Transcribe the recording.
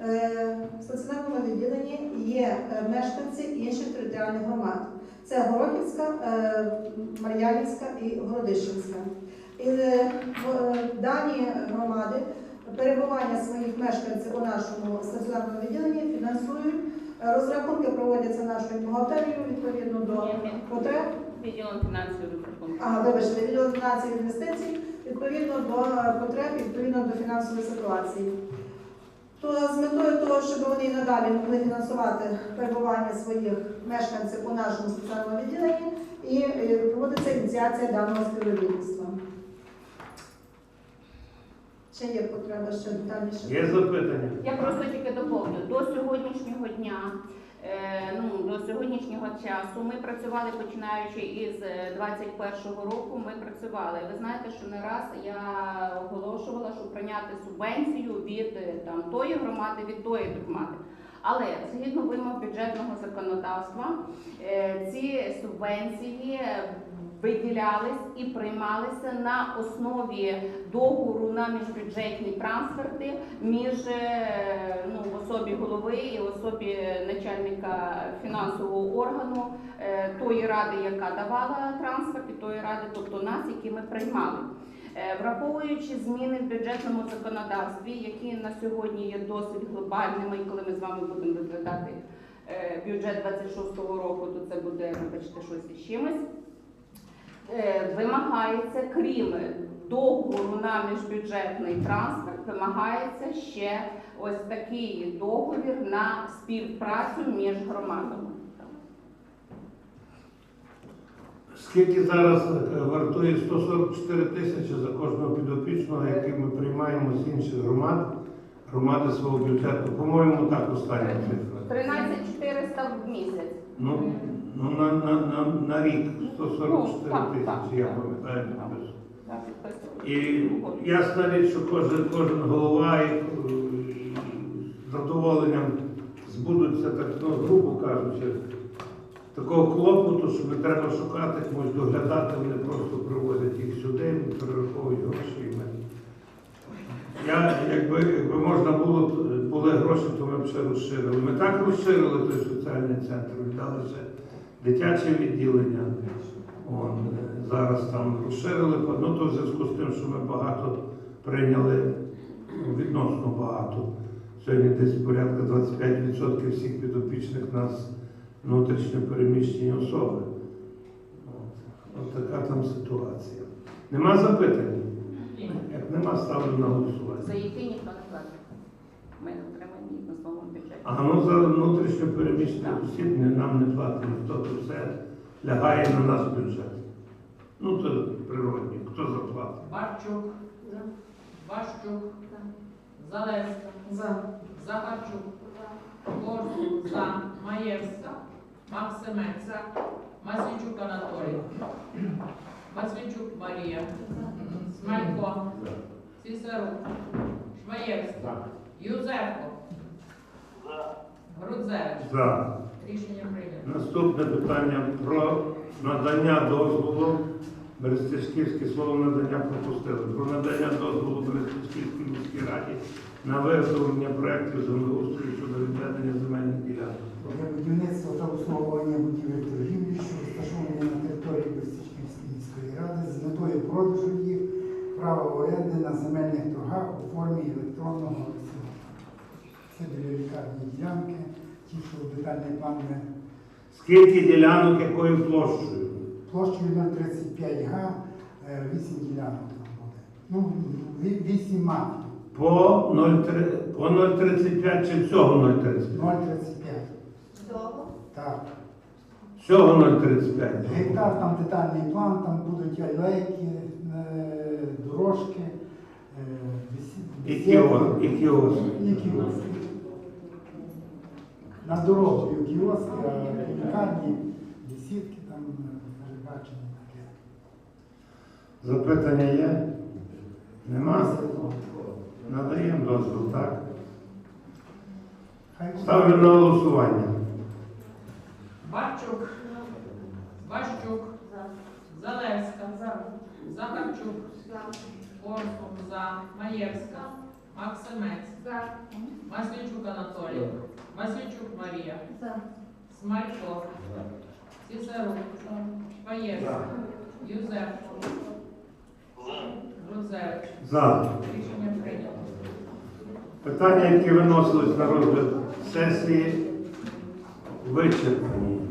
е, в стаціонарному відділенні є е, мешканці інших територіальних громад. Це Горохівська, е, Мар'янівська і Городищенська. І в- дані громади перебування своїх мешканців у нашому стаціонарному відділенні фінансують. Розрахунки проводяться нашою бухгалтерією відповідно до потреб. Відділом. Ага, вибачте, відділ фінансів інвестицій відповідно до потреб, відповідно до фінансової ситуації. То з метою того, щоб вони і надалі могли фінансувати перебування своїх мешканців у нашому соціальному відділенні, і е, проводиться ініціація даного співробітництва. Ще є потреба ще детальніше. Є запитання? Я просто тільки доповню. До сьогоднішнього дня, ну, до сьогоднішнього часу ми працювали, починаючи із е, 21-го року, ми працювали. Ви знаєте, що не раз я оголошувала, що прийняти субвенцію від е, там, тої громади, від тої громади. Але згідно вимог бюджетного законодавства, е, ці субвенції виділялись і приймалися на основі договору на міжбюджетні трансферти між е, ну, особі голови і особі начальника фінансового органу е, тої ради, яка давала трансферт, і тої ради, тобто нас, які ми приймали. Е, Враховуючи зміни в бюджетному законодавстві, які на сьогодні є досить глобальними, і коли ми з вами будемо розглядати бюджет 26-го року, то це буде, вибачте, щось із чимось. Е, Вимагається, крім договору на міжбюджетний трансферт, вимагається ще ось такий договір на співпрацю між громадами. Скільки зараз е, вартує 144 тисячі за кожного підопічного, який ми приймаємо з інших громад, громади свого бюджету? По-моєму, так остання цифра. 13 400 в місяць. Ну, ну на, на, на, на рік 144 Ну, так, так, тисячі, я так. пам'ятаю. Так. І ясна річ, що кожен, кожен голова і, е, з задоволенням збудуться, так, ну, грубо кажучи, такого клопоту, що не треба шукати, комусь доглядати, вони просто привозять їх сюди, перераховують гроші. І ми. Я, якби, якби можна було, були гроші, то ми б ще розширили. Ми так розширили той соціальний центр, віддали ще дитяче відділення. Вон, е, зараз там розширили, ну то в зв'язку з тим, що ми багато прийняли, відносно багато. Сьогодні десь порядка 25% всіх підопічних нас внутрішньо переміщені особи. От така там ситуація. Нема запитань? Нема, ставлю на За голосування. які ніхто не платить. Ми не отримаємо їх на своєму бюджеті. А ну за внутрішньо переміщених осіб не- нам не платить ніхто, то все лягає на наш бюджет. Ну, то природні, хто заплатить? Барчук, Ващук, Залевська, За. Захарчук, Корсун, За, Маєвська, Максименко, Масвічук Анатолій, Масвічук Марія, Смалько, Цісарук, Шмаєвська, Юзефко, Грудзевич. За. Рішення прийнято. Наступне питання про надання дозволу. Берестичківське слово надання пропустили. Про надання дозволу Берестичківській міській раді на виготовлення проєктів землеустрою щодо відведення земельних ділянок. Для будівництва та обслуговування будівель торгівлі, що оренди на земельних торгах у формі електронного аукціону. Це біля лікарні ділянки, ті, що детальний план ми Скільки ділянок, якою площею? площею 035 га, 8 ділянок там буде. Ну, 8 мафів, По 0,3 по 0,35 чи всього 0,35? 0,35. Так. Всього 0,35. Гектар там детальний план, там будуть алейки, е, дорожки, е, І бесіди. кіоск, і. І кіоски. На дорогою кіоски, а в лікарні бесідки, там е, передбачені таке. Запитання є? Нема? Надаємо дозвіл, так? Ставлю на голосування. Барчук, Ващук, Залевська, Захарчук, Корсун, За, Маєвська, Максимець. Маслійчук Анатолій. Масійчук Марія. Смалько. Цісарук. Маєвська. Юзефко. Грузевич. За. Рішення прийнято. Питання, які виносились на розгляд сесії, вичерпані.